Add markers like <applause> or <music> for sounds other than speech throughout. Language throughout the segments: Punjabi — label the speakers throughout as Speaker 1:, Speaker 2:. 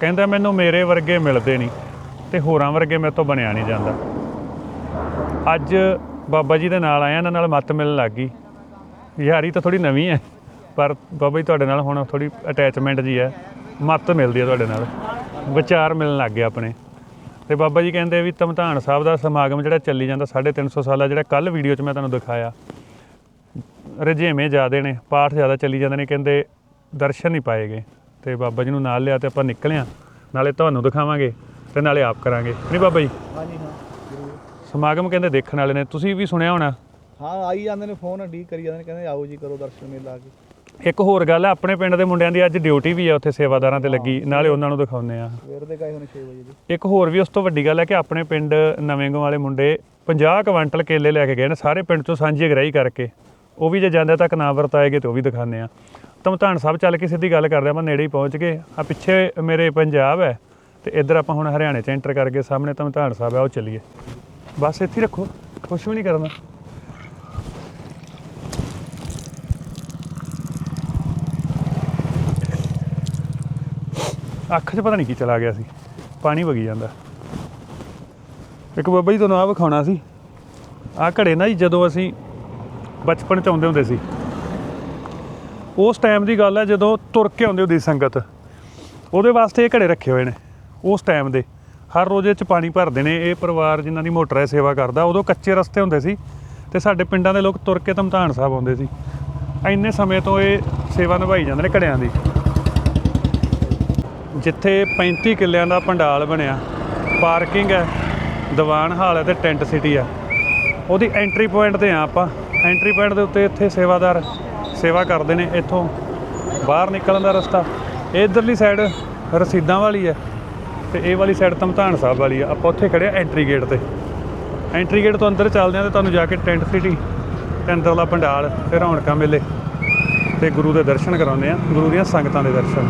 Speaker 1: ਕਹਿੰਦਾ ਮੈਨੂੰ ਮੇਰੇ ਵਰਗੇ ਮਿਲਦੇ ਨਹੀਂ ਤੇ ਹੋਰਾਂ ਵਰਗੇ ਮੇਰੇ ਤੋਂ ਬਣਿਆ ਨਹੀਂ ਜਾਂਦਾ। ਅੱਜ ਬਾਬਾ ਜੀ ਦੇ ਨਾਲ ਆਇਆ ਇਹਨਾਂ ਨਾਲ ਮੱਤ ਮਿਲਣ ਲੱਗ ਗਈ। ਯਾਰੀ ਤਾਂ ਥੋੜੀ ਨਵੀਂ ਹੈ, ਪਰ ਬਾਬਾ ਜੀ ਤੁਹਾਡੇ ਨਾਲ ਹੁਣ ਥੋੜੀ ਅਟੈਚਮੈਂਟ ਜੀ ਹੈ, ਮੱਤ ਮਿਲਦੀ ਹੈ ਤੁਹਾਡੇ ਨਾਲ, ਵਿਚਾਰ ਮਿਲਣ ਲੱਗ ਗਏ ਆਪਣੇ। ਤੇ ਬਾਬਾ ਜੀ ਕਹਿੰਦੇ ਵੀ ਧਮਧਾਨ ਸਾਹਿਬ ਦਾ ਸਮਾਗਮ ਜਿਹੜਾ ਚੱਲੀ ਜਾਂਦਾ 350 ਸਾਲਾ, ਜਿਹੜਾ ਕੱਲ ਵੀਡੀਓ 'ਚ ਮੈਂ ਤੁਹਾਨੂੰ ਦਿਖਾਇਆ। ਰਜੇਵੇਂ ਜ਼ਿਆਦੇ ਨੇ, ਪਾਠ ਜ਼ਿਆਦਾ ਚੱਲੀ ਜਾਂਦੇ ਨੇ, ਕਹਿੰਦੇ ਦਰਸ਼ਨ ਨਹੀਂ ਪਾਏਗੇ ਤੇ ਬਾਬਾ ਜੀ ਨੂੰ ਨਾਲ ਲਿਆ ਤੇ ਆਪਾਂ ਨਿਕਲਿਆ ਨਾਲੇ ਤੁਹਾਨੂੰ ਦਿਖਾਵਾਂਗੇ ਤੇ ਨਾਲੇ ਆਪ ਕਰਾਂਗੇ। ਨਹੀਂ ਬਾਬਾ ਜੀ?
Speaker 2: ਹਾਂਜੀ ਹਾਂ ਜ਼ਰੂਰ।
Speaker 1: ਸਮਾਗਮ ਕਹਿੰਦੇ ਦੇਖਣ ਵਾਲੇ ਨੇ। ਤੁਸੀਂ ਵੀ ਸੁਣਿਆ ਹੋਣਾ?
Speaker 2: ਹਾਂ ਆਈ ਜਾਂਦੇ ਨੇ ਫੋਨ ਡੀ ਕਰੀ ਜਾਂਦੇ ਨੇ ਕਹਿੰਦੇ ਆਓ ਜੀ ਕਰੋ ਦਰਸ਼ਨ ਮੇਲਾ ਆ ਕੇ।
Speaker 1: ਇੱਕ ਹੋਰ ਗੱਲ ਹੈ ਆਪਣੇ ਪਿੰਡ ਦੇ ਮੁੰਡਿਆਂ ਦੀ ਅੱਜ ਡਿਊਟੀ ਵੀ ਹੈ ਉੱਥੇ ਸੇਵਾਦਾਰਾਂ ਤੇ ਲੱਗੀ। ਨਾਲੇ ਉਹਨਾਂ ਨੂੰ ਦਿਖਾਉਂਦੇ ਆ।
Speaker 2: ਸਵੇਰ ਦੇ ਗਏ ਹੁਣ 6 ਵਜੇ ਦੀ
Speaker 1: ਇੱਕ ਹੋਰ ਵੀ ਉਸ ਤੋਂ ਵੱਡੀ ਗੱਲ ਹੈ ਕਿ ਆਪਣੇ ਪਿੰਡ ਨਵੇਂਗੋਂ ਵਾਲੇ ਮੁੰਡੇ 50 ਕੁਇੰਟਲ ਕੇਲੇ ਲੈ ਕੇ ਗਏ ਨੇ ਸਾਰੇ ਪਿੰਡ ਚੋਂ ਸਾਂਝੀ ਅਗਰਾਈ ਕਰਕੇ। ਉਹ ਵੀ ਜੇ ਜਾਂਦੇ ਤੱਕ ਨਾ ਵਰਤਾਏਗੇ ਤੇ ਉਹ ਵੀ ਦਿਖਾਉਂਦੇ ਆ। ਧਮਧਾਨ ਸਾਹਿਬ ਚੱਲ ਕੇ ਸਿੱਧੀ ਗੱਲ ਕਰਦੇ ਆਪਾਂ ਨੇੜੇ ਹੀ ਪਹੁੰਚ ਗਏ। ਆ ਪਿੱਛੇ ਮੇਰੇ ਪੰਜਾਬ ਹੈ, ਤੇ ਇੱਧਰ ਆਪਾਂ ਹੁਣ ਹਰਿਆਣੇ ਚ ਐਂਟਰ ਕਰਕੇ ਸਾਹਮਣੇ ਧਮਧਾਨ ਸਾਹਿਬ ਹੈ, ਉਹ ਚੱਲੀਏ। ਬਸ ਇੱਥੇ ਰੱਖੋ, ਕੁਛ ਵੀ ਨਹੀਂ ਕਰਨਾ। ਅੱਖ 'ਚ ਪਤਾ ਨਹੀਂ ਕੀ ਚਲਾ ਗਿਆ ਸੀ, ਪਾਣੀ ਵਗੀ ਜਾਂਦਾ। ਇੱਕ ਬਾਬਾ ਜੀ ਤੁਹਾਨੂੰ ਆ ਵਿਖਾਉਣਾ ਸੀ। ਆ ਘੜੇ ਨਾ ਜੀ, ਜਦੋਂ ਅਸੀਂ ਬਚਪਨ ਚ ਆਉਂਦੇ ਹੁੰਦੇ ਸੀ ਉਸ ਟਾਈਮ ਦੀ ਗੱਲ ਹੈ ਜਦੋਂ ਤੁਰ ਕੇ ਆਉਂਦੇ ਹੁੰਦੀ ਸੰਗਤ। ਉਹਦੇ ਵਾਸਤੇ ਇਹ ਘੜੇ ਰੱਖੇ ਹੋਏ ਨੇ, ਉਸ ਟਾਈਮ ਦੇ। ਹਰ ਰੋਜ਼ ਇਹ ਚ ਪਾਣੀ ਭਰਦੇ ਨੇ, ਇਹ ਪਰਿਵਾਰ ਜਿਨ੍ਹਾਂ ਦੀ ਮੋਟਰ ਹੈ, ਸੇਵਾ ਕਰਦਾ, ਉਦੋਂ ਕੱਚੇ ਰਸਤੇ ਹੁੰਦੇ ਸੀ ਤੇ ਸਾਡੇ ਪਿੰਡਾਂ ਦੇ ਲੋਕ ਤੁਰ ਕੇ ਧਮਤਾਨ ਸਾਹਿਬ ਆਉਂਦੇ ਸੀ। ਇੰਨੇ ਸਮੇਂ ਤੋਂ ਇਹ ਸੇਵਾ ਨਿਭਾਈ ਜਾਂਦੇ ਨੇ ਘੜਿਆਂ ਦੀ। ਜਿੱਥੇ 35 ਕਿੱਲਿਆਂ ਦਾ ਪੰਡਾਲ ਬਣਿਆ, ਪਾਰਕਿੰਗ ਹੈ, ਦੀਵਾਨ ਹਾਲ ਹੈ ਤੇ ਟੈਂਟ ਸਿਟੀ ਆ ਉਹਦੀ ਐਂਟਰੀ ਪੁਆਇੰਟ ਤੇ ਆ ਆਪਾਂ। ਐਂਟਰੀ ਪੁਆਇੰਟ ਦੇ ਉੱਤੇ ਇੱਥੇ ਸੇਵਾਦਾਰ ਸੇਵਾ ਕਰਦੇ ਨੇ, ਇੱਥੋਂ ਬਾਹਰ ਨਿਕਲਣ ਦਾ ਰਸਤਾ। ਇਧਰਲੀ ਸਾਈਡ ਰਸੀਦਾਂ ਵਾਲੀ ਹੈ ਤੇ ਇਹ ਵਾਲੀ ਸਾਈਡ ਧਮਧਾਨ ਸਾਹਿਬ ਵਾਲੀ ਆ। ਆਪਾਂ ਉੱਥੇ ਖੜੇ ਆ ਐਂਟਰੀ ਗੇਟ ਤੇ। ਐਂਟਰੀ ਗੇਟ ਤੋਂ ਅੰਦਰ ਚੱਲਦੇ ਆ ਤੇ ਤੁਹਾਨੂੰ ਜਾ ਕੇ ਟੈਂਟ ਸਿਟੀ ਤੇ ਅੰਦਰਲਾ ਪੰਡਾਲ ਤੇ ਰੌਣਕਾਂ ਮੇਲੇ ਤੇ ਗੁਰੂ ਦੇ ਦਰਸ਼ਨ ਕਰਾਉਂਦੇ ਆ, ਗੁਰੂ ਦੀਆਂ ਸੰਗਤਾਂ ਦੇ ਦਰਸ਼ਨ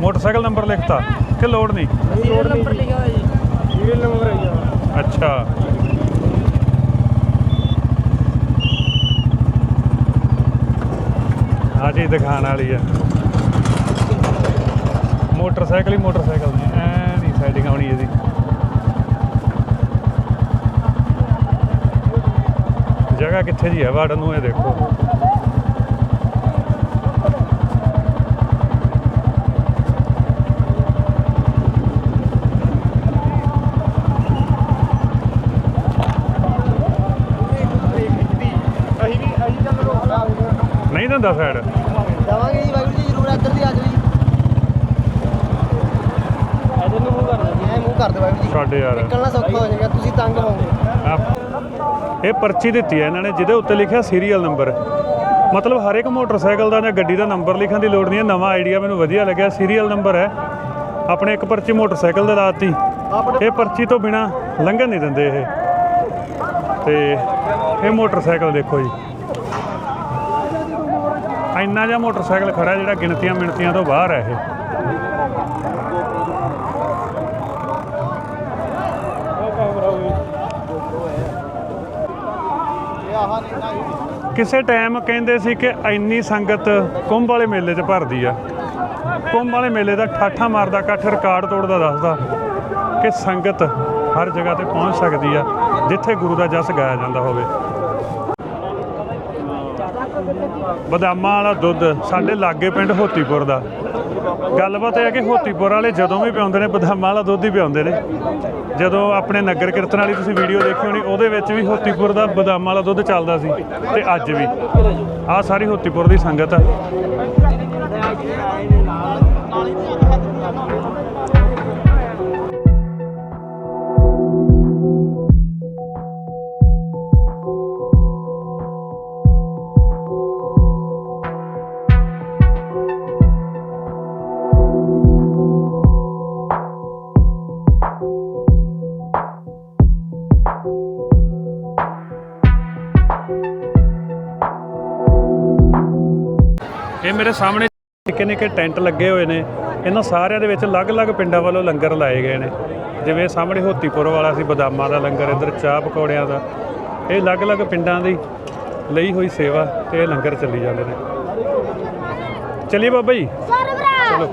Speaker 1: ਮੋਟਰਸਾਈਕਲ ਨੰਬਰ ਲਿਖਤਾ ਕਿ ਲੋੜ ਨਹੀਂ?
Speaker 2: ਸੀਰੀਅਲ ਨੰਬਰ ਲਿਖਿਆ ਹੋਇਆ ਜੀ। ਸੀਰੀਅਲ ਨੰਬਰ ਹੈ ਜੀ।
Speaker 1: ਅੱਛਾ। ਆ ਜੀ ਦਿਖਾਣ ਵਾਲੀ ਆ। ਮੋਟਰਸਾਈਕਲ ਹੀ ਮੋਟਰਸਾਈਕਲ ਨੇ ਐ ਨਹੀਂ ਸਾਈਡਿੰਗ ਆਉਣੀ ਇਹਦੀ। ਜਗ੍ਹਾ ਕਿੱਥੇ ਜੀ ਹੈ? ਵਾੜਨ ਨੂੰ ਇਹ ਦੇਖੋ
Speaker 2: ਅਸੀਂ ਵੀ ਅਸੀਂ ਚੱਲ ਰੋਕਦਾ
Speaker 1: ਦਿੰਦਾ ਸਾਈਡ
Speaker 2: ਜਾਵਾਂਗੇ ਜੀ ਵਾਹਿਗੁਰੂ ਜੀ ਜ਼ਰੂਰ ਇੱਧਰ ਦੀ ਆ ਜਾਓ ਜੀ। ਇੱਧਰ ਨੂੰ ਮੂੰਹ ਕਰਨਾ ਜੀ। ਐ ਮੂੰਹ ਕਰ ਦੇ ਵਾਹਿਗੁਰੂ ਜੀ।
Speaker 1: ਛੱਡ ਯਾਰ।
Speaker 2: ਨਿਕਲਣਾ ਸੌਖਾ ਹੋ ਜਾਏਗਾ ਤੁਸੀਂ ਤੰਗ ਹੋਵੋਗੇ।
Speaker 1: ਇਹ ਪਰਚੀ ਦਿੱਤੀ ਹੈ ਇਹਨਾਂ ਨੇ ਜਿਹਦੇ ਉੱਤੇ ਲਿਖਿਆ ਸੀਰੀਅਲ ਨੰਬਰ ਮਤਲਬ ਹਰ ਇੱਕ ਮੋਟਰਸਾਈਕਲ ਦਾ ਜਾਂ ਗੱਡੀ ਦਾ ਨੰਬਰ ਲਿਖਣ ਦੀ ਲੋੜ ਨਹੀਂ ਹੈ ਨਵਾਂ ਆਈਡੀਆ ਮੈਨੂੰ ਵਧੀਆ ਲੱਗਿਆ ਸੀਰੀਅਲ ਨੰਬਰ ਹੈ। ਆਪਣੇ ਇੱਕ ਪਰਚੀ ਮੋਟਰਸਾਈਕਲ ਦੇ ਲਾਤੀ। ਇਹ ਪਰਚੀ ਤੋਂ ਬਿਨਾ ਲੰਘਣ ਨਹੀਂ ਦਿੰਦੇ ਇਹ। ਤੇ ਇਹ ਮੋਟਰਸਾਈਕਲ ਦੇਖੋ ਜੀ। ਇੰਨਾ ਜਿਹਾ ਮੋਟਰਸਾਈਕਲ ਖੜਾ ਜਿਹੜਾ ਗਿਣਤੀਆਂ ਮਿਣਤੀਆਂ ਤੋਂ ਬਾਹਰ ਹੈ ਇਹ। ਕਿਸੇ ਟਾਈਮ ਕਹਿੰਦੇ ਸੀ ਕਿ ਇੰਨੀ ਸੰਗਤ ਕੁੰਭ ਵਾਲੇ ਮੇਲੇ 'ਚ ਭਰਦੀ ਆ। ਕੁੰਭ ਵਾਲੇ ਮੇਲੇ ਦਾ ਠਾਠਾ ਮਾਰਦਾ, ਇਕੱਠ ਰਿਕਾਰਡ ਤੋੜਦਾ, ਦੱਸਦਾ ਕਿ ਸੰਗਤ ਹਰ ਜਗ੍ਹਾ ਤੇ ਪਹੁੰਚ ਸਕਦੀ ਆ, ਜਿੱਥੇ ਗੁਰੂ ਦਾ ਜਸ ਗਾਇਆ ਜਾਂਦਾ ਹੋਵੇ। ਬਦਾਮਾਂ ਵਾਲਾ ਦੁੱਧ ਸਾਡੇ ਲਾਗੇ ਪਿੰਡ ਹੋਤੀਪੁਰ ਦਾ। ਗੱਲਬਾਤ ਇਹ ਹੈ ਕਿ ਹੋਤੀਪੁਰ ਵਾਲੇ ਜਦੋਂ ਵੀ ਪਿਆਉਂਦੇ ਨੇ, ਬਦਾਮਾਂ ਵਾਲਾ ਦੁੱਧ ਹੀ ਪਿਆਉਂਦੇ ਨੇ। ਜਦੋਂ ਆਪਣੇ ਨਗਰ ਕੀਰਤਨ ਵਾਲੀ ਤੁਸੀਂ ਵੀਡੀਓ ਦੇਖੀ ਹੋਣੀ, ਉਹਦੇ ਵਿੱਚ ਵੀ ਹੋਤੀਪੁਰ ਦਾ ਬਦਾਮਾਂ ਵਾਲਾ ਦੁੱਧ ਚੱਲਦਾ ਸੀ ਤੇ ਅੱਜ ਵੀ। ਆਹ ਸਾਰੀ ਹੋਤੀਪੁਰ ਦੀ ਸੰਗਤ ਆ। ਮੇਰੇ ਸਾਹਮਣੇ ਨਿੱਕੇ ਨਿੱਕੇ ਟੈਂਟ ਲੱਗੇ ਹੋਏ ਨੇ। ਇਹਨਾਂ ਸਾਰਿਆਂ ਦੇ ਵਿੱਚ ਅਲੱਗ-ਅਲੱਗ ਪਿੰਡਾਂ ਵੱਲੋਂ ਲੰਗਰ ਲਾਏ ਗਏ ਨੇ। ਜਿਵੇਂ ਸਾਹਮਣੇ ਹੋਤੀਪੁਰ ਵਾਲਾ ਸੀ, ਬਦਾਮਾਂ ਦਾ ਲੰਗਰ, ਇੱਧਰ ਚਾਹ ਪਕੌੜਿਆਂ ਦਾ। ਇਹ ਅਲੱਗ-ਅਲੱਗ ਪਿੰਡਾਂ ਦੀ ਲਈ ਹੋਈ ਸੇਵਾ ਤੇ ਇਹ ਲੰਗਰ ਚੱਲੀ ਜਾਂਦੇ ਨੇ। ਚਲਿਏ ਬਾਬਾ ਜੀ। ਚਲੋ।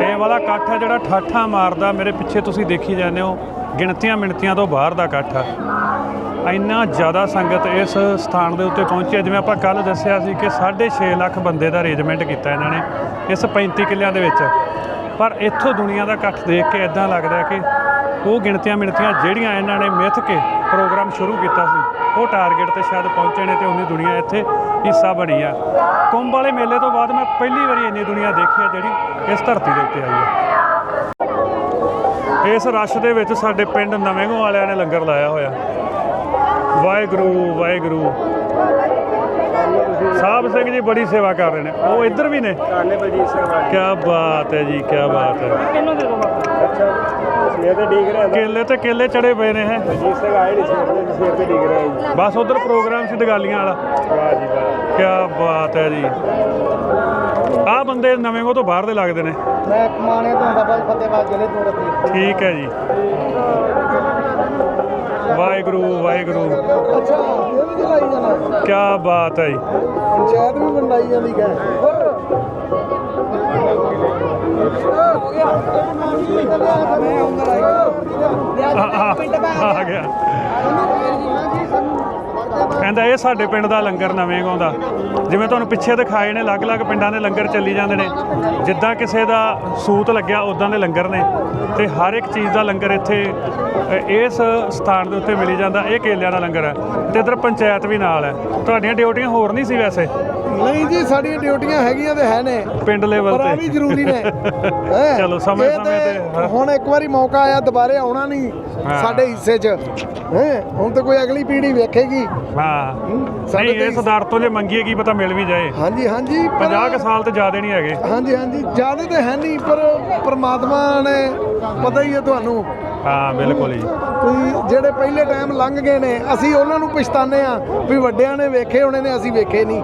Speaker 1: ਇਹ ਵਾਲਾ ਇਕੱਠ ਹੈ ਜਿਹੜਾ ਠਾਠਾਂ ਮਾਰਦਾ, ਮੇਰੇ ਪਿੱਛੇ ਤੁਸੀਂ ਦੇਖੀ ਜਾਂਦੇ ਹੋ, ਗਿਣਤੀਆਂ ਮਿਣਤੀਆਂ ਤੋਂ ਬਾਹਰ ਦਾ ਇਕੱਠ ਆ। ਇੰਨਾ ਜ਼ਿਆਦਾ ਸੰਗਤ ਇਸ ਸਥਾਨ ਦੇ ਉੱਤੇ ਪਹੁੰਚੀ ਹੈ। ਜਿਵੇਂ ਆਪਾਂ ਕੱਲ ਦੱਸਿਆ ਸੀ ਕਿ 6.5 ਲੱਖ ਬੰਦੇ ਦਾ ਅਰੇਂਜਮੈਂਟ ਕੀਤਾ ਇਹਨਾਂ ਨੇ ਇਸ 35 ਕਿੱਲਿਆਂ ਦੇ ਵਿੱਚ। ਪਰ ਇੱਥੋਂ ਦੁਨੀਆ ਦਾ ਇਕੱਠ ਦੇਖ ਕੇ ਇਦਾਂ ਲੱਗਦਾ ਕਿ ਉਹ ਗਿਣਤੀਆਂ ਮਿਣਤੀਆਂ ਜਿਹੜੀਆਂ ਇਹਨਾਂ ਨੇ ਮਿੱਥ ਕੇ ਪ੍ਰੋਗਰਾਮ ਸ਼ੁਰੂ ਕੀਤਾ ਸੀ, ਉਹ ਟਾਰਗੇਟ ਤੇ ਸ਼ਾਇਦ ਪਹੁੰਚੇ ਨੇ ਤੇ ਉਨੀ ਦੁਨੀਆ ਇੱਥੇ ਹਿੱਸਾ ਬਣੀ ਆ ਕੁੰਭ ਵਾਲੇ ਮੇਲੇ ਤੋਂ ਬਾਅਦ ਮੈਂ ਪਹਿਲੀ ਵਾਰੀ ਇੰਨੀ ਦੁਨੀਆ ਦੇਖੀ ਆ ਜਿਹੜੀ ਇਸ ਧਰਤੀ ਦੇ ਉੱਤੇ ਆਈ ਆ ਇਸ ਰਸ਼ ਦੇ ਵਿੱਚ ਸਾਡੇ ਪਿੰਡ ਨਵੇਂਗੋ ਵਾਲਿਆਂ ਨੇ ਲੰਗਰ ਲਾਇਆ ਹੋਇਆ। ਵਾਹਿਗੁਰੂ ਵਾਹਿਗੁਰੂ। ਸਾਹਿਬ ਸਿੰਘ ਜੀ ਬੜੀ ਸੇਵਾ ਕਰ ਰਹੇ ਨੇ। ਉਹ ਇੱਧਰ ਵੀ ਨੇ?
Speaker 3: ਕਾਨੇ ਬਲਜੀਤ ਸਿੰਘ ਵਾਲੀ
Speaker 1: ਕੀ ਬਾਤ ਹੈ ਜੀ ਕੀ ਬਾਤ ਹੈ।
Speaker 3: ਅੱਛਾ ਸਵੇਰ ਤੇ ਡੀਕ ਰਿਹਾ
Speaker 1: ਕੇਲੇ ਤੇ ਕੇਲੇ ਚੜੇ ਪਏ ਨੇ ਹੈ?
Speaker 3: ਬਲਜੀਤ ਸਿੰਘ ਆਏ ਨਹੀਂ ਸਵੇਰ ਤੇ ਸਵੇਰ ਤੇ ਡੀਕ ਰਿਹਾ ਜੀ।
Speaker 1: ਬਸ ਉਧਰ ਪ੍ਰੋਗਰਾਮ ਸੀ ਦਗਾਲੀਆਂ ਵਾਲਾ।
Speaker 3: ਵਾਹ ਜੀ ਵਾਹ।
Speaker 1: ਕੀ ਬਾਤ ਹੈ ਜੀ। ਆਹ ਬੰਦੇ ਨਵੇਂਗੋ ਤੋਂ ਬਾਹਰ ਦੇ ਲੱਗਦੇ ਨੇ।
Speaker 2: ਮੈਂ ਕਮਾਣੇ ਤੋਂ ਬਾਬਾ ਫਤਿਹਬਾਦ ਜ਼ਿਲ੍ਹੇ ਤੋਂ ਰੱਖੀ
Speaker 1: ਠੀਕ ਹੈ ਜੀ। ਵਾਹਿਗੁਰੂ ਵਾਹਿਗੁਰੂ।
Speaker 2: ਅੱਛਾ ਇਹ ਵੀ ਜਲਾਈ ਜਾਣਾ।
Speaker 1: ਕੀ ਬਾਤ ਹੈ ਜੀ।
Speaker 2: ਪੰਚਾਇਤ ਵੀ ਵੰਡਾਈ ਜਾਂਦੀ ਹੈ।
Speaker 1: ਆ- ਆ ਆ ਗਿਆ। ਕਹਿੰਦਾ ਇਹ ਸਾਡੇ ਪਿੰਡ ਦਾ ਲੰਗਰ ਨਵੇਂ ਗਾਉਂਦਾ। ਜਿਵੇਂ ਤੁਹਾਨੂੰ ਪਿੱਛੇ ਦਿਖਾਏ ਨੇ ਅਲੱਗ-ਅਲੱਗ ਪਿੰਡਾਂ ਦੇ ਲੰਗਰ ਚੱਲੀ ਜਾਂਦੇ ਨੇ। ਜਿੱਦਾਂ ਕਿਸੇ ਦਾ ਸੂਤ ਲੱਗਿਆ ਉਦਾਂ ਦੇ ਲੰਗਰ ਨੇ। ਤੇ ਹਰ ਇੱਕ ਚੀਜ਼ ਦਾ ਲੰਗਰ ਇੱਥੇ ਇਸ ਸਥਾਨ ਦੇ ਉੱਤੇ ਮਿਲੀ ਜਾਂਦਾ ਇਹ ਕੇਲਿਆਂ ਦਾ ਲੰਗਰ ਹੈ ਤੇ ਇਧਰ ਪੰਚਾਇਤ ਵੀ ਨਾਲ ਹੈ। ਤੁਹਾਡੀਆਂ ਡਿਊਟੀਆਂ ਹੋਰ ਨਹੀਂ ਸੀ ਵੈਸੇ?
Speaker 2: ਨਹੀਂ ਜੀ ਸਾਡੀਆਂ ਡਿਊਟੀਆਂ ਹੈਗੀਆਂ ਤੇ ਹੈ ਨੇ।
Speaker 1: ਪਿੰਡ ਲੈਵਲ
Speaker 2: ਪਰ ਆ ਵੀ
Speaker 1: ਤੇ
Speaker 2: ਜ਼ਰੂਰੀ ਨੇ। <laughs>
Speaker 1: ਚਲੋ ਸਮੇਂ- ਸਮੇਂ ਤੇ।
Speaker 2: ਹੁਣ ਇੱਕ ਵਾਰੀ ਮੌਕਾ ਆਇਆ ਦੁਬਾਰੇ ਆਉਣਾ ਨਹੀਂ। ਸਾਡੇ ਹਿੱਸੇ 'ਚ। ਹੈ? ਹੁਣ ਤਾਂ ਕੋਈ ਅਗਲੀ ਪੀੜ੍ਹੀ ਵੇਖੇਗੀ।
Speaker 1: ਹਾਂ।
Speaker 2: ਸਾਡੇ
Speaker 1: ਨਹੀਂ
Speaker 2: ਤੇ
Speaker 1: ਇਸ ਦਰ ਤੋਂ ਜੇ ਮੰਗੀਏ ਕੀ ਪਤਾ ਮਿਲ ਵੀ ਜਾਏ।
Speaker 2: ਹਾਂਜੀ ਹਾਂਜੀ ਪਰ-
Speaker 1: 50 ਕੁ ਸਾਲ ਤੇ ਜ਼ਿਆਦਾ ਨਹੀਂ ਹੈਗੇ।
Speaker 2: ਹਾਂਜੀ ਹਾਂਜੀ ਜ਼ਿਆਦਾ ਤਾਂ ਹੈ ਨਹੀਂ ਪਰ ਪ੍ਰਮਾਤਮਾ ਨੇ ਪਤਾ ਹੀ ਹੈ ਤੁਹਾਨੂੰ।
Speaker 1: ਹਾਂ, ਬਿਲਕੁਲ ਜੀ।
Speaker 2: ਕੋਈ ਜਿਹੜੇ ਪਹਿਲੇ ਟਾਈਮ ਲੰਘ ਗਏ ਨੇ, ਅਸੀਂ ਉਹਨਾਂ ਨੂੰ ਪਛਤਾਨੇ ਆ ਵੀ ਵੱਡਿਆਂ ਨੇ ਵੇਖੇ, ਹੋਣੇ ਨੇ ਅਸੀਂ ਵੇਖੇ ਨਹੀਂ।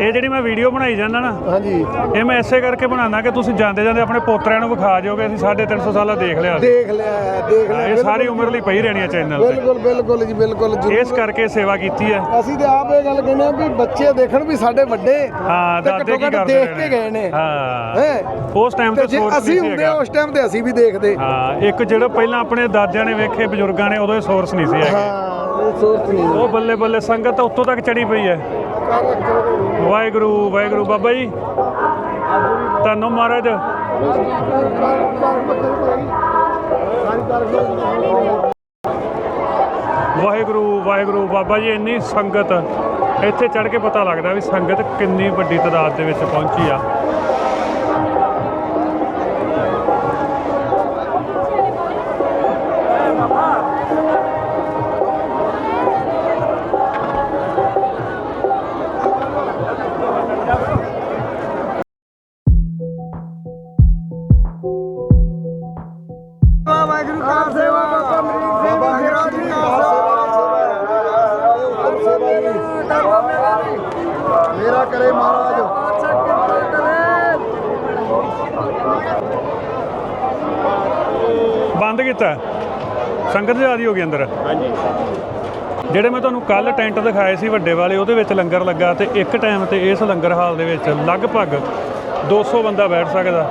Speaker 1: ਇਹ ਜਿਹੜੀ ਮੈਂ ਵੀਡੀਓ ਬਣਾਈ ਜਾਂਦਾ ਨਾ
Speaker 2: ਹਾਂਜੀ।
Speaker 1: ਇਹ ਮੈਂ ਐਸੇ ਕਰਕੇ ਬਣਾਉਣਾ ਕਿ ਤੁਸੀਂ ਜਾਂਦੇ ਜਾਂਦੇ ਆਪਣੇ ਪੋਤਰਿਆਂ ਨੂੰ ਵਿਖਾ ਜਾਓਗੇ ਅਸੀਂ 350 ਸਾਲਾ ਦੇਖ ਲਿਆ।
Speaker 2: ਦੇਖ ਲਿਆ ਦੇਖ ਲਿਆ
Speaker 1: ਇਹ ਸਾਰੀ ਉਮਰ ਲਈ ਪਈ ਰਹਿਣੀ ਹੈ ਚੈਨਲ ਤੇ।
Speaker 2: ਬਿਲਕੁਲ ਬਿਲਕੁਲ ਜੀ ਬਿਲਕੁਲ।
Speaker 1: ਇਸ ਕਰਕੇ ਸੇਵਾ ਕੀਤੀ ਹੈ।
Speaker 2: ਅਸੀਂ ਤੇ ਆਪ ਇਹ ਗੱਲ ਕਹਿੰਦੇ ਆ ਵੀ ਬੱਚੇ ਦੇਖਣ ਵੀ ਸਾਡੇ ਵੱਡੇ
Speaker 1: ਹਾਂ ਦਾਦੇ ਕੀ ਕਰਦੇ
Speaker 2: ਦੇਖ ਕੇ ਗਏ ਨੇ।
Speaker 1: ਹਾਂ। ਉਸ ਟਾਈਮ ਤੇ ਸੋਰਸ
Speaker 2: ਅਸੀਂ ਹੁੰਦੇ ਉਸ ਟਾਈਮ ਤੇ ਅਸੀਂ ਵੀ ਦੇਖਦੇ।
Speaker 1: ਹਾਂ ਇੱਕ ਜਿਹੜਾ ਪਹਿਲਾਂ ਆਪਣੇ ਦਾਦਿਆਂ ਨੇ ਵੇਖੇ ਬਜ਼ੁਰਗਾਂ ਨੇ ਉਦੋਂ ਇਹ ਸੋਰਸ ਨਹੀਂ ਸੀ ਹੈਗੇ।
Speaker 2: ਹਾਂ ਸੋਚ ਨਹੀਂ।
Speaker 1: ਉਹ ਬੱਲੇ ਬੱਲੇ ਸੰਗਤ ਉੱਤੋਂ ਤੱਕ ਚੜੀ ਪਈ ਹੈ। ਵਾਹਿਗੁਰੂ ਵਾਹਿਗੁਰੂ ਬਾਬਾ ਜੀ। ਤੁਹਾਨੂੰ ਮਹਾਰਾਜ। ਵਾਹਿਗੁਰੂ ਵਾਹਿਗੁਰੂ ਬਾਬਾ ਜੀ, ਇੰਨੀ ਸੰਗਤ। ਇੱਥੇ ਚੜ ਕੇ ਪਤਾ ਲੱਗਦਾ ਵੀ ਸੰਗਤ ਕਿੰਨੀ ਵੱਡੀ ਤਾਦਾਦ ਦੇ ਵਿੱਚ ਪਹੁੰਚੀ ਆ।
Speaker 2: ਕਰੇ ਮਹਾਰਾਜ।
Speaker 1: ਬੰਦ ਕੀਤਾ। ਸੰਗਤ ਜ਼ਿਆਦੀ ਹੋ ਗਈ ਅੰਦਰ?
Speaker 3: ਹਾਂਜੀ।
Speaker 1: ਜਿਹੜੇ ਮੈਂ ਤੁਹਾਨੂੰ ਕੱਲ ਟੈਂਟ ਦਿਖਾਏ ਸੀ ਵੱਡੇ ਵਾਲੇ ਉਹਦੇ ਵਿੱਚ ਲੰਗਰ ਲੱਗਾ ਤੇ ਇੱਕ ਟਾਈਮ ਤੇ ਇਸ ਲੰਗਰ ਹਾਲ ਦੇ ਵਿੱਚ ਲਗਭਗ 200 ਬੰਦਾ ਬੈਠ ਸਕਦਾ।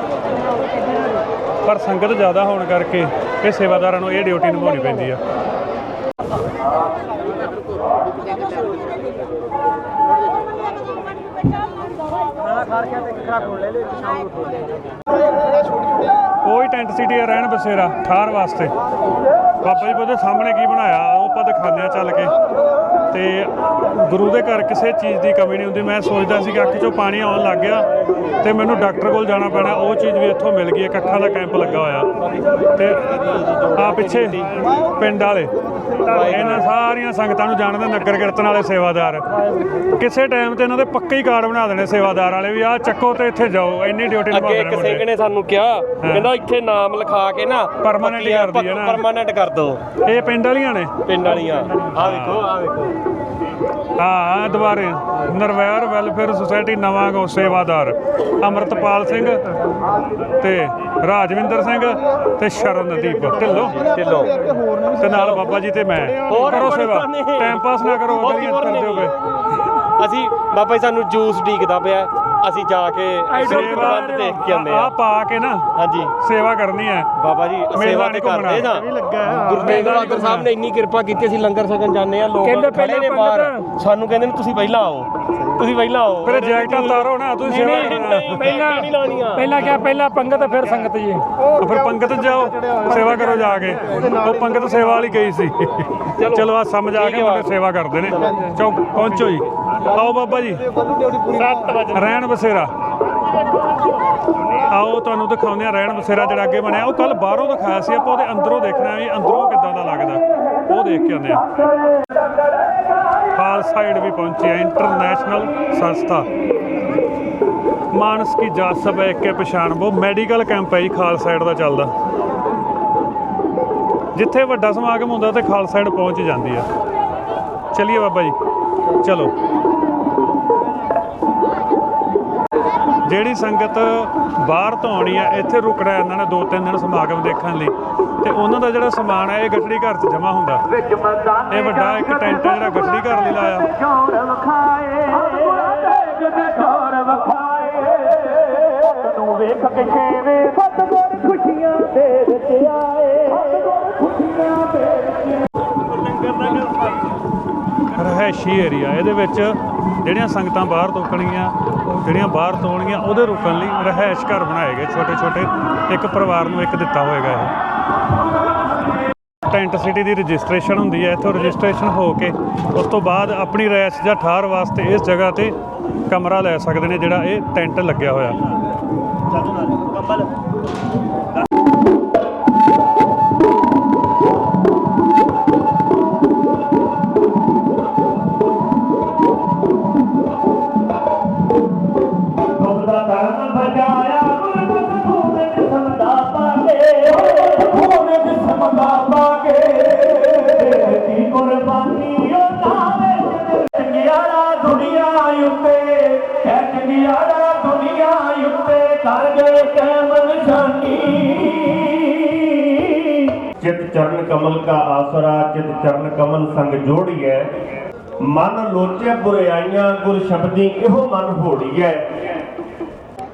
Speaker 1: ਪਰ ਸੰਗਤ ਜ਼ਿਆਦਾ ਹੋਣ ਕਰਕੇ ਇਹ ਸੇਵਾਦਾਰਾਂ ਨੂੰ ਇਹ ਡਿਊਟੀ ਨਿਭਾਉਣੀ ਪੈਂਦੀ ਆ। ਕੋਈ ਟੈਂਟ ਸਿਟੀ ਰਹਿਣ ਬਸੇਰਾ ਠਾਰ ਵਾਸਤੇ। ਬਾਬਾ ਜੀ ਬੋਦੇ ਸਾਹਮਣੇ ਕੀ ਬਣਾਇਆ, ਉਹ ਆਪਾਂ ਦਿਖਾਉਂਦੇ ਆ ਚੱਲ ਕੇ। ਤੇ ਗੁਰੂ ਦੇ ਘਰ ਕਿਸੇ ਚੀਜ਼ ਦੀ ਕਮੀ ਨਹੀਂ ਹੁੰਦੀ। ਮੈਂ ਸੋਚਦਾ ਸੀ ਕਿ ਅੱਖ 'ਚੋਂ ਪਾਣੀ ਆਉਣ ਲੱਗ ਗਿਆ ਤੇ ਮੈਨੂੰ ਡਾਕਟਰ ਕੋਲ ਜਾਣਾ ਪੈਣਾ। ਉਹ ਚੀਜ਼ ਵੀ ਇੱਥੋਂ ਮਿਲ ਗਈ। ਇੱਕ ਅੱਖਾਂ ਦਾ ਕੈਂਪ ਲੱਗਾ ਹੋਇਆ। ਤੇ ਆ ਪਿੱਛੇ ਪਿੰਡ ਵਾਲੇ। ਇਹਨਾਂ ਸਾਰੀਆਂ ਸੰਗਤਾਂ ਨੂੰ ਜਾਣਦੇ ਨਗਰ ਕੀਰਤਨ ਵਾਲੇ ਸੇਵਾਦਾਰ। ਕਿਸੇ ਟਾਈਮ ਤੇ ਇਹਨਾਂ ਦੇ ਪੱਕੇ ਹੀ ਕਾਰਡ ਬਣਾ ਦੇਣੇ ਸੇਵਾਦਾਰ ਵਾਲੇ ਵੀ ਆਹ ਚੱਕੋ ਤੇ ਇੱਥੇ ਜਾਓ। ਇੰਨੀ ਡਿਊਟੀ ਨਿਭਾ
Speaker 3: ਅੱਗੇ ਇੱਕ ਸਿੰਘ ਨੇ। ਸਾਨੂੰ ਕਿਹਾ। ਕਹਿੰਦਾ ਇੱਥੇ ਨਾਮ ਲਿਖਾ ਕੇ ਨਾ
Speaker 1: Permanent ਕਰ ਦਈਏ ਨਾ।
Speaker 3: ਪਰਮਾਨੈਂਟ ਕਰ ਦੋ।
Speaker 1: ਇਹ ਪਿੰਡ ਵਾਲੀਆਂ ਨੇ?
Speaker 3: ਪਿੰਡ ਵਾਲੀਆਂ। ਆ ਵੇਖੋ ਆ ਵੇਖੋ।
Speaker 1: ਹਾਂ ਦੁਬਾਰੇ ਨਰਵੈਰ ਵੈਲਫੇਅਰ ਸੁਸਾਇਟੀ ਨਵਾਂ ਗੋ ਸੇਵਾਦਾਰ। ਅਮਰਤਪਾਲ ਸਿੰਘ ਤੇ ਰਾਜਵਿੰਦਰ ਸਿੰਘ ਤੇ ਸ਼ਰਨਦੀਪ। ਢਿੱਲੋਂ।
Speaker 3: ਢਿੱਲੋਂ।
Speaker 1: ਤੇ ਨਾਲ ਬਾਬਾ ਜੀ ਤੇ ਮੈਂ। ਕਰੋ ਸੇਵਾ। ਟਾਈਮ ਪਾਸ ਨਾ ਕਰੋ ਗਲੀਆਂ। ਹੋਵੇ।
Speaker 3: ਅਸੀਂ ਬਾਬਾ ਜੀ ਸਾਨੂੰ ਜੂਸ ਡੀਕਦਾ ਪਿਆ। ਅਸੀਂ ਜਾ ਕੇ ਸਿਹਤ ਪ੍ਰਬੰਧ ਦੇਖ ਕੇ ਆਉਂਦੇ
Speaker 1: ਆ
Speaker 3: ਆ।
Speaker 1: ਪਾ ਕੇ ਨਾ
Speaker 3: ਹਾਂਜੀ।
Speaker 1: ਸੇਵਾ ਕਰਨੀ ਹੈ।
Speaker 3: ਬਾਬਾ ਜੀ ਸੇਵਾ ਤੇ। ਕਰਦੇ ਨਾ। ਗੁਰੂ ਤੇਗ ਬਹਾਦਰ ਸਾਹਿਬ ਨੇ ਇੰਨੀ ਕਿਰਪਾ ਕੀਤੀ ਅਸੀਂ ਲੰਗਰ ਛਕਣ ਜਾਂਦੇ ਆ ਲੋਕ
Speaker 4: ਕਹਿੰਦੇ
Speaker 3: ਖੜੇ ਨੇ
Speaker 4: ਪਹਿਲਾਂ
Speaker 3: ਬਾਹਰ ਸਾਨੂੰ ਕਹਿੰਦੇ ਨੇ ਤੁਸੀਂ ਪਹਿਲਾਂ ਆਓ। ਤੁਸੀਂ ਪਹਿਲਾਂ ਆਓ।
Speaker 1: ਫਿਰ ਜੈਕਟਾਂ ਤਾਰੋ ਨਾ ਤੁਸੀਂ ਸੇਵਾ ਕਰਨਾ।
Speaker 3: ਪਹਿਲਾਂ ਨਹੀਂ ਲਾਉਣੀਆਂ।
Speaker 4: ਪਹਿਲਾਂ ਕਿਹਾ ਪਹਿਲਾਂ ਪੰਗਤ ਫਿਰ ਸੰਗਤ ਜੀ।
Speaker 1: ਉਹ ਫਿਰ ਪੰਗਤ ਜਾਓ ਸੇਵਾ ਕਰੋ ਜਾ ਕੇ। ਉਹ ਪੰਗਤ ਸੇਵਾ ਵਾਲੀ ਗਈ ਸੀ। ਚਲੋ ਆ ਸਮਝ ਆ ਕੇ ਸੇਵਾ ਕਰਦੇ ਨੇ। ਚੌਕ ਪਹੁੰਚੋ ਜੀ। ਆਓ ਬਾਬਾ ਜੀ।
Speaker 3: 7 ਵਜੇ
Speaker 1: ਰਹਿਣ ਬਸੇਰਾ। ਆਓ ਤੁਹਾਨੂੰ ਦਿਖਾਉਂਦੇ ਆ ਰਹਿਣ ਬਸੇਰਾ ਜਿਹੜਾ ਅੱਗੇ ਬਣਿਆ। ਉਹ ਕੱਲ ਬਾਹਰੋਂ ਦਿਖਾਇਆ ਸੀ। ਆਪਾਂ ਉਹਦੇ ਅੰਦਰੋਂ ਦੇਖਣਾ ਵੀ ਅੰਦਰੋਂ ਕਿੱਦਾਂ ਦਾ ਲੱਗਦਾ। ਉਹ ਦੇਖ ਕੇ ਆਉਂਦੇ ਆ ਖਾਲ ਸਾਈਡ ਵੀ ਪਹੁੰਚੇ ਆ ਇੰਟਰਨੈਸ਼ਨਲ ਸੰਸਥਾ। ਮਾਨਸ ਕੀ ਜਾਤ ਸਭ ਇੱਕ ਪਛਾਣ। ਬੋ ਮੈਡੀਕਲ ਕੈਂਪ ਹੈ ਜੀ ਖਾਲ ਸਾਈਡ ਦਾ ਚੱਲਦਾ। ਜਿੱਥੇ ਵੱਡਾ ਸਮਾਗਮ ਹੁੰਦਾ ਤੇ ਖਾਲ ਸਾਈਡ ਪਹੁੰਚ ਜਾਂਦੀ ਆ ਚਲਿਏ ਬਾਬਾ ਜੀ। ਚਲੋ। ਜਿਹੜੀ ਸੰਗਤ ਬਾਹਰ ਤੋਂ ਆਉਣੀ ਆ, ਇੱਥੇ ਰੁਕਣਾ ਇਹਨਾਂ ਨੇ ਦੋ ਤਿੰਨ ਦਿਨ ਸਮਾਗਮ ਦੇਖਣ ਲਈ। ਤੇ ਉਹਨਾਂ ਦਾ ਜਿਹੜਾ ਸਮਾਨ ਹੈ ਇਹ ਗੱਠੜੀ ਘਰ 'ਚ ਜਮ੍ਹਾਂ ਹੁੰਦਾ। ਇਹ ਵੱਡਾ ਇੱਕ ਟੈਂਟ ਹੈ ਜਿਹੜਾ ਗੱਠੜੀ ਘਰ ਲਈ ਲਾਇਆ।
Speaker 4: ਵੇਖ ਕੇ ਛੇਵੇਂ ਸਤਗੁਰ ਖੁਸ਼ੀਆਂ ਦੇ ਵਿੱਚ ਆਏ ਸਤਗੁਰ ਖੁਸ਼ੀਆਂ ਦੇ
Speaker 1: ਰਹਿਸ਼ੀ ਏਰੀਆ ਇਹਦੇ ਵਿੱਚ ਜਿਹੜੀਆਂ ਸੰਗਤਾਂ ਬਾਹਰ ਤੋਂ ਕਣੀਆਂ ਜਿਹੜੀਆਂ ਬਾਹਰ ਤੋਂ ਆਉਣਗੀਆਂ ਉਹਦੇ ਰੁਕਣ ਲਈ ਰਹਿائش ਘਰ ਬਣਾਏ ਗਏ ਛੋਟੇ ਛੋਟੇ ਇੱਕ ਪਰਿਵਾਰ ਨੂੰ ਇੱਕ ਦਿੱਤਾ ਹੋਏਗਾ ਇਹ। ਟੈਂਟ ਸਿਟੀ ਦੀ ਰਜਿਸਟ੍ਰੇਸ਼ਨ ਹੁੰਦੀ ਹੈ। ਇੱਥੋਂ ਰਜਿਸਟ੍ਰੇਸ਼ਨ ਹੋ ਕੇ ਉਸ ਤੋਂ ਬਾਅਦ ਆਪਣੀ ਰਹਿائش ਜਾਂ ਠਾਰ ਵਾਸਤੇ ਇਸ ਜਗ੍ਹਾ ਤੇ ਕਮਰਾ ਲੈ ਸਕਦੇ ਨੇ ਜਿਹੜਾ ਇਹ ਟੈਂਟ ਲੱਗਿਆ ਹੋਇਆ।
Speaker 5: ਕਾ ਆਸਰਾ ਚਿਤ ਚਰਨ ਕਮਲ ਸੰਗ ਜੋੜੀਐ ਮਨ ਲੋਚੇ ਬੁਰਾਈਆਂ ਗੁਰ ਸ਼ਬਦੀ ਇਹੋ ਮਨ ਹੋੜੀਐ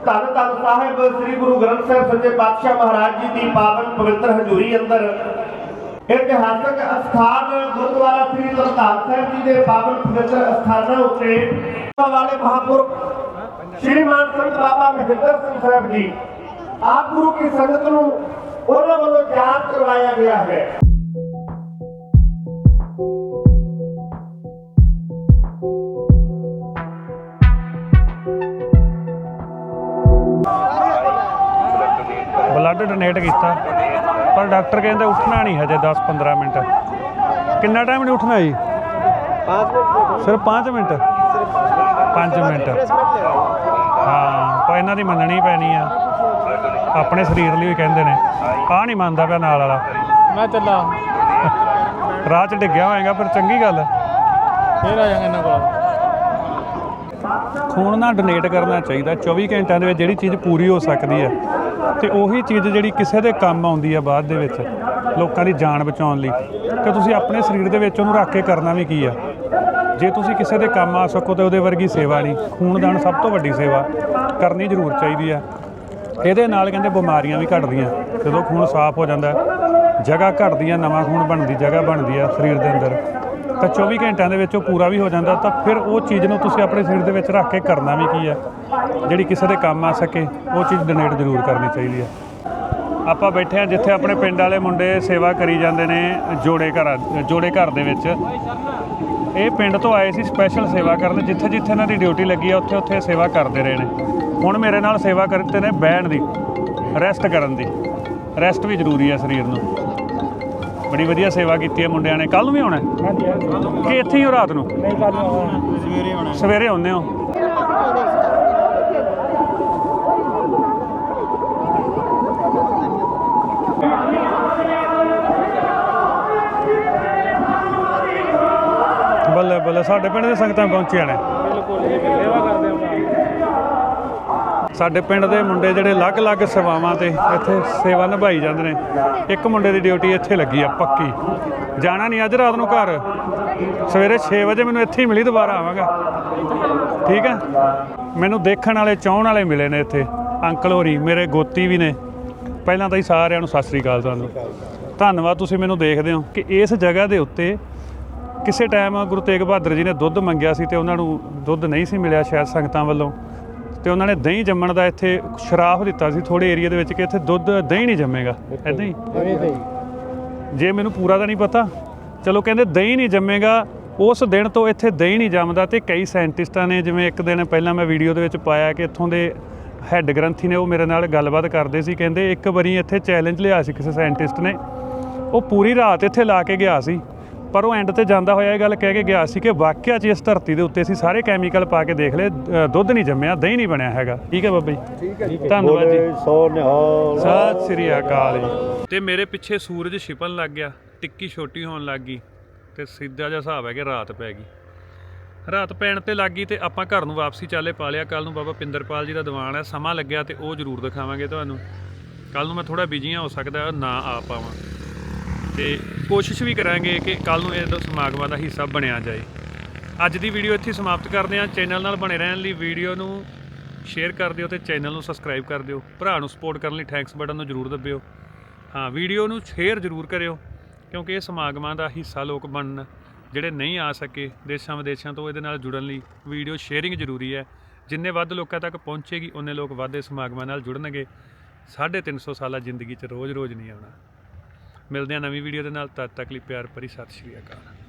Speaker 5: ਧੰਨ ਧੰਨ ਸਾਹਿਬ, ਸ੍ਰੀ ਗੁਰੂ ਗ੍ਰੰਥ ਸਾਹਿਬ ਸੱਚੇ ਪਾਤਸ਼ਾਹ ਮਹਾਰਾਜ ਜੀ ਦੀ ਪਾਵਨ ਪਵਿੱਤਰ ਹਜ਼ੂਰੀ ਅੰਦਰ। ਇਤਿਹਾਸਕ ਅਸਥਾਨ ਗੁਰਦੁਆਰਾ ਸ੍ਰੀ ਤਰਤਾਰ ਸਾਹਿਬ ਜੀ ਦੇ ਪਾਵਨ ਪਵਿੱਤਰ ਅਸਥਾਨਾਂ ਉੱਤੇ ਵਾਲੇ ਮਹਾਂਪੁਰਖ ਸ਼੍ਰੀਮਾਨ ਸੰਤ ਬਾਬਾ ਮਹਿੰਦਰ ਸਿੰਘ ਸਾਹਿਬ ਜੀ, ਆਪ ਗੁਰੂ ਕੀ ਸੰਗਤ ਨੂੰ ਉਹਨਾਂ ਵੱਲੋਂ ਯਾਦ ਕਰਵਾਇਆ ਗਿਆ ਹੈ।
Speaker 1: ਬਲੱਡ ਡੋਨੇਟ ਕੀਤਾ। ਪਰ ਡਾਕਟਰ ਕਹਿੰਦੇ ਉੱਠਣਾ ਨਹੀਂ ਹਜੇ 10-15 ਮਿੰਟ। ਕਿੰਨਾ ਟਾਈਮ ਨਹੀਂ ਉੱਠਣਾ ਜੀ? 5 ਮਿੰਟ ਸਿਰਫ 5 ਮਿੰਟ? 5 ਮਿੰਟ। ਹਾਂ ਪਰ ਇਹਨਾਂ ਦੀ ਮੰਨਣੀ ਪੈਣੀ ਆ। ਆਪਣੇ ਸਰੀਰ ਲਈ ਵੀ ਕਹਿੰਦੇ ਨੇ। ਆ ਨਹੀਂ ਮੰਨਦਾ ਪਿਆ ਨਾਲ ਵਾਲਾ।
Speaker 4: ਮੈਂ ਚੱਲਾਂ।
Speaker 1: ਰਾਹ 'ਚ ਡਿੱਗਿਆ ਹੋਏਗਾ ਪਰ ਚੰਗੀ ਗੱਲ। ਹੈ
Speaker 4: ਫੇਰ ਆ ਜਾਵਾਂਗੇ ਇਹਨਾਂ ਕੋਲ।
Speaker 1: ਖੂਨ ਨਾ ਡੋਨੇਟ ਕਰਨਾ ਚਾਹੀਦਾ। 24 ਘੰਟਿਆਂ ਦੇ ਵਿੱਚ ਜਿਹੜੀ ਚੀਜ਼ ਪੂਰੀ ਹੋ ਸਕਦੀ ਹੈ ਤੇ ਉਹੀ ਚੀਜ਼ ਜਿਹੜੀ ਕਿਸੇ ਦੇ ਕੰਮ ਆਉਂਦੀ ਆ ਬਾਅਦ ਦੇ ਵਿੱਚ, ਲੋਕਾਂ ਦੀ ਜਾਨ ਬਚਾਉਣ ਲਈ। ਤੇ ਤੁਸੀਂ ਆਪਣੇ ਸਰੀਰ ਦੇ ਵਿੱਚ ਉਹਨੂੰ ਰੱਖ ਕੇ ਕਰਨਾ ਵੀ ਕੀ ਆ? ਜੇ ਤੁਸੀਂ ਕਿਸੇ ਦੇ ਕੰਮ ਆ ਸਕੋ ਤੇ ਉਹਦੇ ਵਰਗੀ ਸੇਵਾ ਨਹੀਂ। ਖੂਨਦਾਨ ਸਭ ਤੋਂ ਵੱਡੀ ਸੇਵਾ ਕਰਨੀ ਜ਼ਰੂਰ ਚਾਹੀਦੀ ਆ। ਇਹਦੇ ਨਾਲ ਕਹਿੰਦੇ ਬਿਮਾਰੀਆਂ ਵੀ ਘਟਦੀਆਂ। ਜਦੋਂ ਖੂਨ ਸਾਫ਼ ਹੋ ਜਾਂਦਾ, ਜਗ੍ਹਾ ਘਟਦੀ ਆ, ਨਵਾਂ ਖੂਨ ਬਣਦੀ, ਜਗ੍ਹਾ ਬਣਦੀ ਆ ਸਰੀਰ ਦੇ ਅੰਦਰ। ਤਾਂ 24 ਘੰਟਿਆਂ ਦੇ ਵਿੱਚ ਉਹ ਪੂਰਾ ਵੀ ਹੋ ਜਾਂਦਾ ਤਾਂ ਫਿਰ ਉਹ ਚੀਜ਼ ਨੂੰ ਤੁਸੀਂ ਆਪਣੇ ਸਰੀਰ ਦੇ ਵਿੱਚ ਰੱਖ ਕੇ ਕਰਨਾ ਵੀ ਕੀ ਹੈ? ਜਿਹੜੀ ਕਿਸੇ ਦੇ ਕੰਮ ਆ ਸਕੇ, ਉਹ ਚੀਜ਼ ਡੋਨੇਟ ਜ਼ਰੂਰ ਕਰਨੀ ਚਾਹੀਦੀ ਹੈ। ਆਪਾਂ ਬੈਠੇ ਆ ਜਿੱਥੇ ਆਪਣੇ ਪਿੰਡ ਵਾਲੇ ਮੁੰਡੇ ਸੇਵਾ ਕਰੀ ਜਾਂਦੇ ਨੇ ਜੋੜੇ ਘਰ ਜੋੜੇ ਘਰ ਦੇ ਵਿੱਚ। ਇਹ ਪਿੰਡ ਤੋਂ ਆਏ ਸੀ ਸਪੈਸ਼ਲ ਸੇਵਾ ਕਰਨ, ਜਿੱਥੇ ਜਿੱਥੇ ਇਹਨਾਂ ਦੀ ਡਿਊਟੀ ਲੱਗੀ ਆ, ਉੱਥੇ ਉੱਥੇ ਸੇਵਾ ਕਰਦੇ ਰਹੇ ਨੇ। ਹੁਣ ਮੇਰੇ ਨਾਲ ਸੇਵਾ ਕਰਦੇ ਨੇ ਬਹਿਣ ਦੀ ਰੈਸਟ ਕਰਨ ਦੀ। ਰੈਸਟ ਵੀ ਜ਼ਰੂਰੀ ਹੈ ਸਰੀਰ ਨੂੰ। ਬੜੀ ਵਧੀਆ ਸੇਵਾ ਕੀਤੀ ਹੈ ਮੁੰਡਿਆਂ ਨੇ। ਕੱਲ ਨੂੰ ਵੀ ਆਉਣਾ
Speaker 4: ਹਾਂਜੀ ਹਾਂਜੀ
Speaker 1: ਕਿ ਇੱਥੇ ਹੀ ਹੋ ਰਾਤ ਨੂੰ?
Speaker 4: ਨਹੀਂ ਕੱਲ ਨੂੰ
Speaker 1: ਸਵੇਰੇ ਆਉਂਦੇ ਹੋ। ਬੱਲੇ ਬੱਲੇ ਸਾਡੇ ਪਿੰਡ ਦੇ ਸੰਗਤਾਂ ਪਹੁੰਚੀਆਂ ਨੇ। ਸਾਡੇ ਪਿੰਡ ਦੇ ਮੁੰਡੇ ਜਿਹੜੇ ਅਲੱਗ-ਅਲੱਗ ਸੇਵਾਵਾਂ ਤੇ ਇੱਥੇ ਸੇਵਾ ਨਿਭਾਈ ਜਾਂਦੇ ਨੇ। ਇੱਕ ਮੁੰਡੇ ਦੀ ਡਿਊਟੀ ਇੱਥੇ ਲੱਗੀ ਆ, ਪੱਕੀ। ਜਾਣਾ ਨਹੀਂ ਅੱਜ, ਰਾਤ ਨੂੰ ਘਰ। ਸਵੇਰੇ 6 ਵਜੇ ਮੈਨੂੰ ਇੱਥੇ ਹੀ ਮਿਲੀ, ਦੁਬਾਰਾ ਆਵਾਂਗਾ। ਠੀਕ ਹੈ ਮੈਨੂੰ ਦੇਖਣ ਵਾਲੇ, ਚਾਹਣ ਵਾਲੇ ਮਿਲੇ ਨੇ ਇੱਥੇ। ਅੰਕਲ ਹੋਰੀ, ਮੇਰੇ ਗੋਤੀ ਵੀ ਨੇ। ਪਹਿਲਾਂ ਤਾਂ ਹੀ ਸਾਰਿਆਂ ਨੂੰ ਸਤਿ ਸ੍ਰੀ ਅਕਾਲ ਤੁਹਾਨੂੰ। ਧੰਨਵਾਦ ਤੁਸੀਂ ਮੈਨੂੰ ਦੇਖਦੇ ਹੋ ਕਿ ਇਸ ਜਗ੍ਹਾ ਦੇ ਉੱਤੇ ਕਿਸੇ ਟਾਈਮ ਗੁਰੂ ਤੇਗ ਬਹਾਦਰ ਜੀ ਨੇ ਦੁੱਧ ਮੰਗਿਆ ਸੀ ਤੇ ਉਹਨਾਂ ਨੂੰ ਦੁੱਧ ਨਹੀਂ ਸੀ ਮਿਲਿਆ ਸ਼ਾਇਦ ਸੰਗਤਾਂ ਵੱਲੋਂ। ਤੇ ਉਹਨਾਂ ਨੇ ਦਹੀਂ ਜੰਮਣ ਦਾ ਇੱਥੇ ਸ਼ਰਾਫ ਦਿੱਤਾ ਸੀ ਥੋੜੇ ਏਰੀਆ ਦੇ ਵਿੱਚ ਕਿ ਇੱਥੇ ਦੁੱਧ ਦਹੀਂ ਨਹੀਂ ਜੰਮੇਗਾ ਐਦਾਂ ਹੀ। ਜੇ। ਮੈਨੂੰ ਪੂਰਾ ਤਾਂ ਨਹੀਂ ਪਤਾ। ਚਲੋ ਕਹਿੰਦੇ ਦਹੀਂ ਨਹੀਂ ਜੰਮੇਗਾ ਉਸ ਦਿਨ ਤੋਂ ਇੱਥੇ ਦਹੀਂ ਨਹੀਂ ਜੰਮਦਾ ਤੇ ਕਈ ਸਾਇੰਟਿਸਟਾਂ ਨੇ ਜਿਵੇਂ ਇੱਕ ਦਿਨ ਪਹਿਲਾਂ ਮੈਂ ਵੀਡੀਓ ਦੇ ਵਿੱਚ ਪਾਇਆ ਕਿ ਇੱਥੋਂ ਦੇ ਹੈੱਡ ਗ੍ਰੰਥੀ ਨੇ ਉਹ ਮੇਰੇ ਨਾਲ ਗੱਲਬਾਤ ਕਰਦੇ ਸੀ ਕਹਿੰਦੇ ਇੱਕ ਵਾਰੀ ਇੱਥੇ ਚੈਲੰਜ ਲਿਆ ਸੀ ਕਿਸੇ ਸਾਇੰਟਿਸਟ ਨੇ। ਉਹ ਪੂਰੀ ਰਾਤ ਇੱਥੇ ਲਾ ਕੇ ਗਿਆ ਸੀ। ਪਰ ਉਹ ਐਂਡ ਤੇ ਜਾਂਦਾ ਹੋਇਆ ਇਹ ਗੱਲ ਕਹਿ ਕੇ ਗਿਆ ਸੀ ਕਿ ਵਾਕਿਆ 'ਚ ਇਸ ਧਰਤੀ ਦੇ ਉੱਤੇ ਅਸੀਂ ਸਾਰੇ ਕੈਮੀਕਲ ਪਾ ਕੇ ਦੇਖ ਲਏ ਅ, ਦੁੱਧ ਨਹੀਂ ਜੰਮਿਆ ਦਹੀਂ ਨਹੀਂ ਬਣਿਆ ਹੈਗਾ। ਠੀਕ ਹੈ ਬਾਬਾ ਜੀ? ਠੀਕ ਹੈ ਧੰਨਵਾਦ ਜੀ।
Speaker 6: ਸੋ ਨਿਹਾਲ।
Speaker 1: ਸਤਿ ਸ੍ਰੀ ਅਕਾਲ ਜੀ। ਤੇ ਮੇਰੇ ਪਿੱਛੇ ਸੂਰਜ ਛਿਪਣ ਲੱਗ ਗਿਆ ਟਿੱਕੀ ਛੋਟੀ ਹੋਣ ਲੱਗ ਗਈ ਤੇ ਸਿੱਧਾ ਜਿਹਾ ਹਿਸਾਬ ਹੈ ਕਿ ਰਾਤ ਪੈ ਗਈ। ਰਾਤ ਪੈਣ ਤੇ ਲੱਗ ਗਈ ਤੇ ਆਪਾਂ ਘਰ ਨੂੰ ਵਾਪਸੀ ਚਾਲੇ ਪਾ ਲਿਆ। ਕੱਲ ਨੂੰ ਬਾਬਾ ਪਿੰਦਰਪਾਲ ਜੀ ਦਾ ਦੀਵਾਨ ਹੈ ਸਮਾਂ ਲੱਗਿਆ ਤੇ ਉਹ ਜ਼ਰੂਰ ਦਿਖਾਵਾਂਗੇ ਤੁਹਾਨੂੰ। ਕੱਲ ਨੂੰ ਮੈਂ ਥੋੜਾ ਬਿਜ਼ੀ ਹਾਂ ਹੋ ਸਕਦਾ ਨਾ ਆ ਪਾਵਾਂ। ਤੇ ਕੋਸ਼ਿਸ਼ ਵੀ ਕਰਾਂਗੇ ਕਿ ਕੱਲ ਨੂੰ ਇਹ ਸਮਾਗਮਾਂ ਦਾ ਹਿੱਸਾ ਬਣਿਆ ਜਾਏ। ਅੱਜ ਦੀ ਵੀਡੀਓ ਇੱਥੇ ਸਮਾਪਤ ਕਰਦੇ ਹਾਂ। ਚੈਨਲ ਨਾਲ ਬਣੇ ਰਹਿਣ ਲਈ ਵੀਡੀਓ ਨੂੰ ਸ਼ੇਅਰ ਕਰ ਦਿਓ ਤੇ ਚੈਨਲ ਨੂੰ ਸਬਸਕ੍ਰਾਈਬ ਕਰ ਦਿਓ। ਭਰਾ ਨੂੰ ਸਪੋਰਟ ਕਰਨ ਲਈ ਥੈਂਕਸ ਬਟਨ ਨੂੰ ਜ਼ਰੂਰ ਦਬਿਓ। ਹਾਂ, ਵੀਡੀਓ ਨੂੰ ਸ਼ੇਅਰ ਜ਼ਰੂਰ ਕਰਿਓ ਕਿਉਂਕਿ ਇਹ ਸਮਾਗਮਾਂ ਦਾ ਹਿੱਸਾ ਲੋਕ ਬਣਨ, ਜਿਹੜੇ ਨਹੀਂ ਆ ਸਕੇ ਦੇਸ਼ਾਂ ਵਿਦੇਸ਼ਾਂ ਤੋਂ ਇਹਦੇ ਨਾਲ ਜੁੜਨ ਲਈ ਵੀਡੀਓ ਸ਼ੇਅਰਿੰਗ ਜ਼ਰੂਰੀ ਹੈ। ਜਿੰਨੇ ਵੱਧ ਲੋਕਾਂ ਤੱਕ ਪਹੁੰਚੇਗੀ, ਉਹਨੇ ਲੋਕ ਵੱਧ ਇਸ ਸਮਾਗਮਾਂ ਨਾਲ ਜੁੜਨਗੇ। 350 ਸਾਲਾ ਜ਼ਿੰਦਗੀ 'ਚ ਰੋਜ਼-ਰੋਜ਼ ਨਹੀਂ ਆਉਣਾ। ਮਿਲਦੇ ਹਾਂ ਨਵੀਂ ਵੀਡੀਓ ਦੇ ਨਾਲ। ਤਦ ਤੱਕ ਲਈ ਪਿਆਰ ਭਰੀ ਸਤਿ ਸ਼੍ਰੀ ਅਕਾਲ।